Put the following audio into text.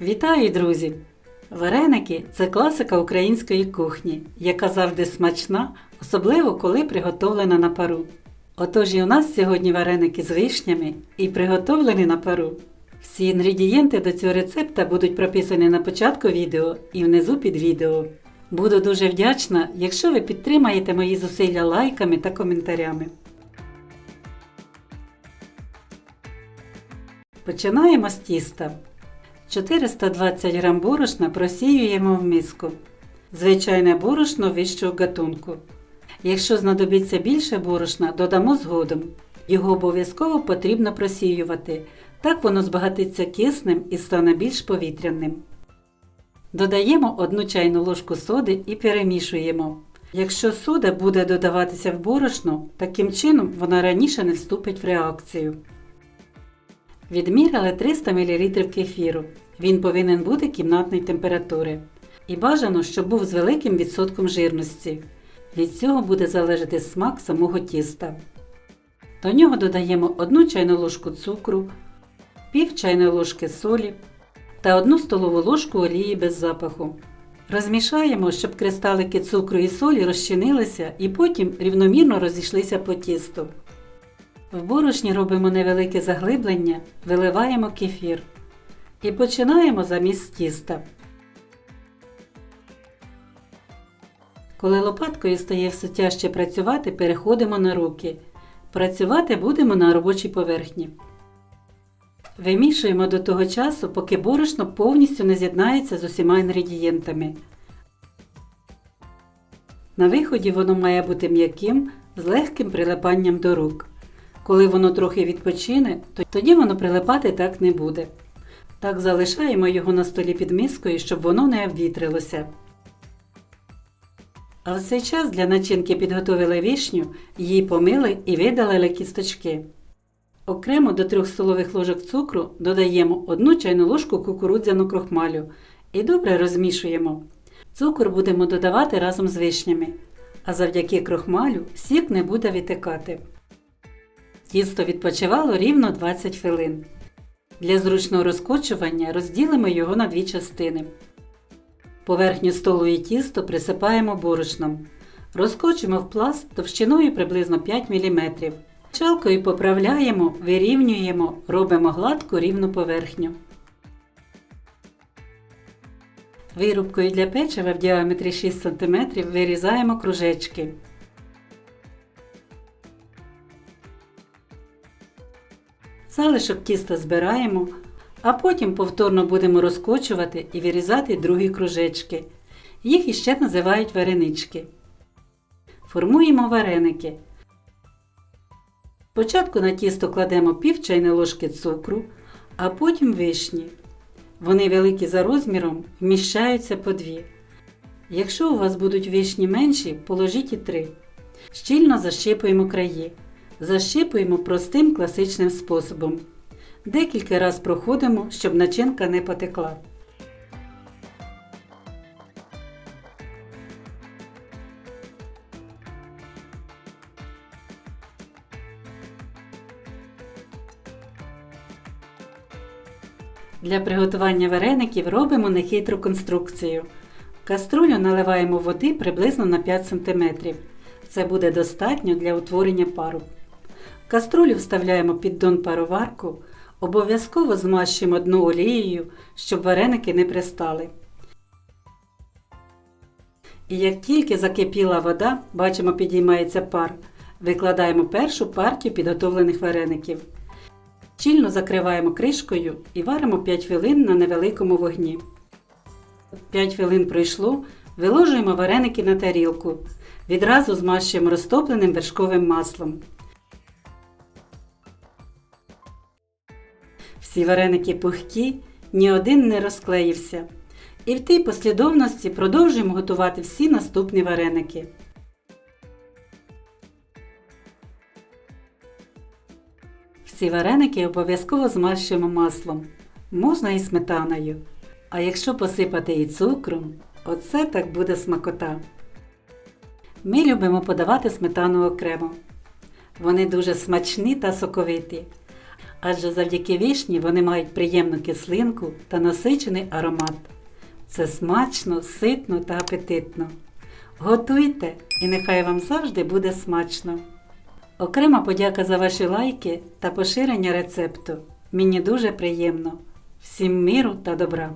Вітаю, друзі! Вареники це класика української кухні, яка завжди смачна, особливо коли приготовлена на пару. Отож і у нас сьогодні вареники з вишнями і приготовлені на пару. Всі інгредієнти до цього рецепта будуть прописані на початку відео і внизу під відео. Буду дуже вдячна, якщо ви підтримаєте мої зусилля лайками та коментарями. Починаємо з тіста. 420 г борошна просіюємо в миску. Звичайне борошно вищого гатунку. Якщо знадобиться більше борошна, додамо згодом. Його обов'язково потрібно просіювати. Так воно збагатиться киснем і стане більш повітряним. Додаємо 1 чайну ложку соди і перемішуємо. Якщо сода буде додаватися в борошно, таким чином вона раніше не вступить в реакцію. Відміряли 300 мл кефіру. Він повинен бути кімнатної температури. І бажано, щоб був з великим відсотком жирності. Від цього буде залежати смак самого тіста. До нього додаємо 1 чайну ложку цукру, пів чайної ложки солі та 1 столову ложку олії без запаху. Розмішаємо, щоб кристалики цукру і солі розчинилися і потім рівномірно розійшлися по тісту. В борошні робимо невелике заглиблення, виливаємо кефір і починаємо заміс з тіста. Коли лопаткою стає все тяжче працювати, переходимо на руки. Працювати будемо на робочій поверхні. Вимішуємо до того часу, поки борошно повністю не з'єднається з усіма інгредієнтами. На виході воно має бути м'яким з легким прилипанням до рук. Коли воно трохи відпочине, то тоді воно прилипати так не буде. Так залишаємо його на столі під мискою, щоб воно не обвітрилося. А в цей час для начинки підготовили вишню, її помили і видалили кісточки. Окремо до 3 столових ложок цукру додаємо 1 чайну ложку кукурудзяну крохмалю і добре розмішуємо. Цукор будемо додавати разом з вишнями, а завдяки крохмалю сік не буде витикати. Тісто відпочивало рівно 20 хвилин. Для зручного розкочування розділимо його на дві частини. Поверхню столу і тісто присипаємо борошном. Розкочимо в пласт товщиною приблизно 5 мм. Чалкою поправляємо, вирівнюємо, робимо гладку рівну поверхню. Вирубкою для печива в діаметрі 6 см вирізаємо кружечки. Залишок тіста збираємо, а потім повторно будемо розкочувати і вирізати другі кружечки. Їх іще називають варенички. Формуємо вареники. Спочатку на тісто кладемо пів чайної ложки цукру, а потім вишні. Вони великі за розміром, вміщаються по дві. Якщо у вас будуть вишні менші, положіть і три. Щільно защипуємо краї. Защипуємо простим класичним способом. Декілька разів проходимо, щоб начинка не потекла. Для приготування вареників робимо нехитру конструкцію. В каструлю наливаємо води приблизно на 5 см. Це буде достатньо для утворення пару. Каструлю вставляємо піддон пароварку, обов'язково змащуємо дно олією, щоб вареники не пристали. І як тільки закипіла вода, бачимо, підіймається пар, викладаємо першу партію підготовлених вареників. Щільно закриваємо кришкою і варимо 5 хвилин на невеликому вогні. 5 хвилин пройшло, виложуємо вареники на тарілку. Відразу змащуємо розтопленим вершковим маслом. Всі вареники пухкі, ні один не розклеївся. І в тій послідовності продовжуємо готувати всі наступні вареники. Всі вареники обов'язково змащуємо маслом. Можна і сметаною. А якщо посипати і цукром, оце так буде смакота. Ми любимо подавати сметану окремо. Вони дуже смачні та соковиті. Адже завдяки вішні вони мають приємну кислинку та насичений аромат. Це смачно, ситно та апетитно. Готуйте і нехай вам завжди буде смачно. Окрема подяка за ваші лайки та поширення рецепту. Мені дуже приємно. Всім миру та добра!